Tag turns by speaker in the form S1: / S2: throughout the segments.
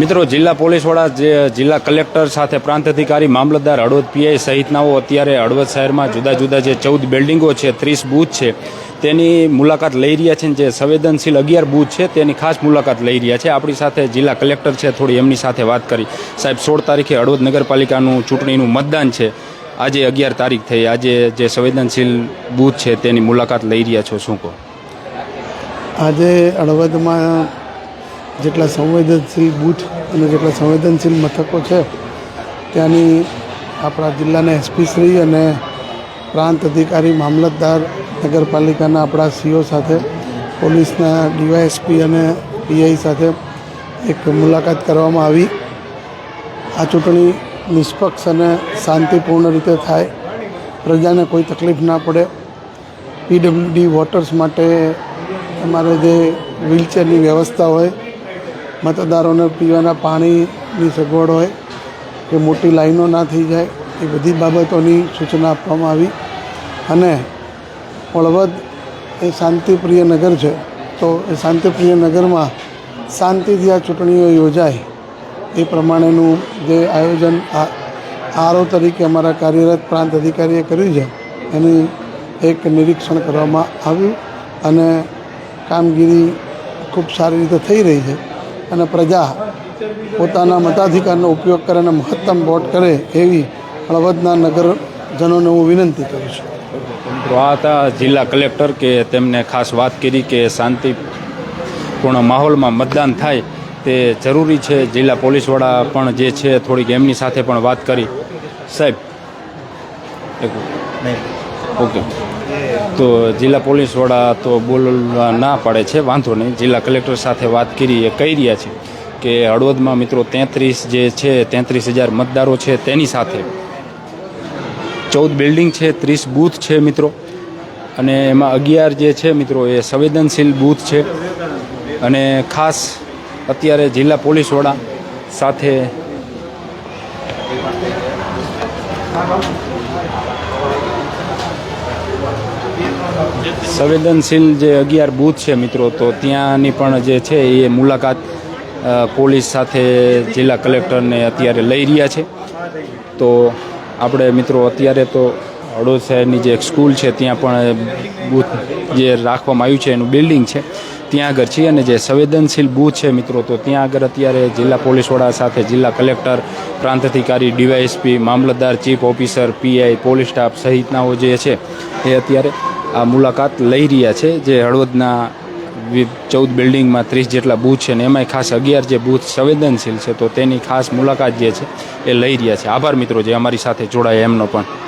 S1: મિત્રો, જિલ્લા પોલીસ વડા જે જિલ્લા કલેક્ટર સાથે પ્રાંત અધિકારી, મામલતદાર હળવદ પીઆઈ સહિતનાઓ અત્યારે હળવદ શહેરમાં જુદા જુદા જે ચૌદ બિલ્ડિંગો છે, ત્રીસ બૂથ છે, તેની મુલાકાત લઈ રહ્યા છે જે સંવેદનશીલ અગિયાર બૂથ છે, તેની ખાસ મુલાકાત લઈ રહ્યા છે. આપણી સાથે જિલ્લા કલેક્ટર છે, થોડી એમની સાથે વાત કરી. સાહેબ, સોળ તારીખે હળવદ નગરપાલિકાનું ચૂંટણીનું મતદાન છે. આજે અગિયાર તારીખ થઈ. આજે જે સંવેદનશીલ બૂથ છે, તેની મુલાકાત લઈ રહ્યા છો. શું કહો?
S2: આજે હળવદમાં જેટલા સંવેદનશીલ બૂથ અને જેટલા સંવેદનશીલ મથકો છે, ત્યાંની આપણા જિલ્લાના એસપીશ્રી અને પ્રાંત અધિકારી, મામલતદાર, નગરપાલિકાના આપણા સીઓ સાથે, પોલીસના ડીવાયએસપી અને પીઆઈ સાથે એક મુલાકાત કરવામાં આવી. આ ચૂંટણી નિષ્પક્ષ અને શાંતિપૂર્ણ રીતે થાય, પ્રજાને કોઈ તકલીફ ના પડે. પીડબ્લ્યુડી વોટર્સ માટે અમારે જે વ્હીલચેરની વ્યવસ્થા હોય મતદારોને પીવાના પાણીની સગવડ હોય કે મોટી લાઈનો ના થઈ જાય, એ બધી બાબતોની સૂચના આપવામાં આવી. અને હળવદ એ શાંતિપ્રિય નગર છે, તો એ શાંતિપ્રિય નગરમાં શાંતિથી આ ચૂંટણીઓ યોજાય, એ પ્રમાણેનું જે આયોજન આરઓ તરીકે અમારા કાર્યરત પ્રાંત અધિકારીએ કર્યું છે, એની એક નિરીક્ષણ કરવામાં આવ્યું. અને કામગીરી ખૂબ સારી રીતે થઈ રહી છે. અને પ્રજા પોતાના મતાધિકારનો ઉપયોગ કરે અને મહત્તમ વોટ કરે એવી હળવદના નગરજનોને હું વિનંતી કરું છું.
S1: આ હતા જિલ્લા કલેક્ટર કે તેમને ખાસ વાત કરી કે શાંતિપૂર્ણ માહોલમાં મતદાન થાય તે જરૂરી છે. જિલ્લા પોલીસ વડા પણ જે છે થોડીક એમની સાથે પણ વાત કરી. સાહેબ ઓકે. તો જિલ્લા પોલીસ વડા તો બોલવા ના પાડે છે, વાંધો નહીં. જિલ્લા કલેક્ટર સાથે વાત કરી એ કહી રહ્યા છે કે હળવદમાં મિત્રો તેત્રીસ જે છે, તેત્રીસ હજાર મતદારો છે તેની સાથે. ચૌદ બિલ્ડિંગ છે, ત્રીસ બૂથ છે મિત્રો. અને એમાં અગિયાર જે છે મિત્રો એ સંવેદનશીલ બૂથ છે. અને ખાસ અત્યારે જિલ્લા પોલીસ વડા સાથે સંવેદનશીલ જે અગિયાર બૂથ છે મિત્રો, તો ત્યાંની પણ જે છે એ મુલાકાત પોલીસ સાથે જિલ્લા કલેક્ટરને અત્યારે લઈ રહ્યા છે. તો આપણે મિત્રો અત્યારે તો હળવદ શહેરની જે એક સ્કૂલ છે, ત્યાં પણ બૂથ જે રાખવામાં આવ્યું છે, એનું બિલ્ડિંગ છે. ત્યાં આગળ છીએ અને જે સંવેદનશીલ બૂથ છે મિત્રો, તો ત્યાં આગળ અત્યારે જિલ્લા પોલીસ વડા સાથે જિલ્લા કલેક્ટર, પ્રાંત અધિકારી, ડીવાયએસપી, મામલતદાર, chief officer, PI, police staff સહિતનાઓ જે છે, એ અત્યારે આ મુલાકાત લઈ રહ્યા છે. જે હળવદના ચૌદ બિલ્ડિંગમાં ત્રીસ જેટલા બૂથ છે ને એમાંય ખાસ અગિયાર જે બૂથ સંવેદનશીલ છે, તો તેની ખાસ મુલાકાત જે છે, એ લઈ રહ્યા છે. આભાર મિત્રો, જે અમારી સાથે જોડાયા એમનો પણ.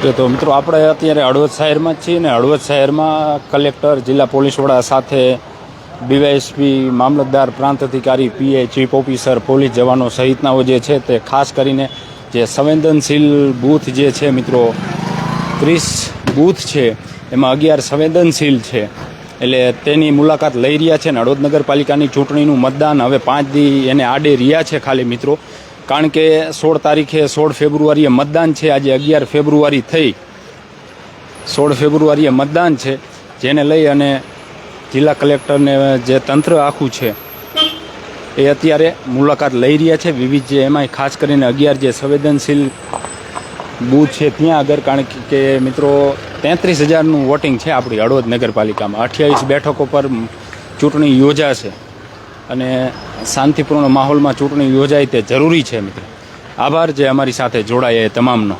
S1: તો મિત્રો, આપણે અત્યારે હળવદ શહેરમાં જ છીએ ને હળવદ શહેરમાં કલેક્ટર, જિલ્લા પોલીસ વડા સાથે ડીવાયએસપી, મામલતદાર, પ્રાંત અધિકારી, પીએ, ચીફ ઓફિસર, પોલીસ જવાનો સહિતનાઓ જે છે તે ખાસ કરીને જે સંવેદનશીલ બૂથ જે છે મિત્રો, ત્રીસ બૂથ છે, એમાં અગિયાર સંવેદનશીલ છે. એટલે તેની મુલાકાત લઈ રહ્યા છે ને હળવદ નગરપાલિકાની ચૂંટણીનું મતદાન. હવે પાંચ દી એને આડે રહ્યા છે ખાલી મિત્રો. કારણ કે સોળ તારીખે સોળ ફેબ્રુઆરીએ મતદાન છે. આજે અગિયાર ફેબ્રુઆરી થઈ. સોળ ફેબ્રુઆરીએ મતદાન છે. જેને લઈ અને જિલ્લા કલેક્ટરને જે તંત્ર આખું છે, એ અત્યારે મુલાકાત લઈ રહ્યા છે. વિવિધ જે એમાંય ખાસ કરીને અગિયાર જે સંવેદનશીલ બૂથ છે ત્યાં આગળ, કારણ કે- મિત્રો, તેત્રીસ હજારનું વોટિંગ છે આપણી હળવદ નગરપાલિકામાં. અઠ્યાવીસ બેઠકો પર ચૂંટણી યોજાશે. અને શાંતિપૂર્ણ માહોલમાં ચૂંટણી યોજાય તે જરૂરી છે, મિત્રો. આભાર જે અમારી સાથે જોડાયા એ તમામનો.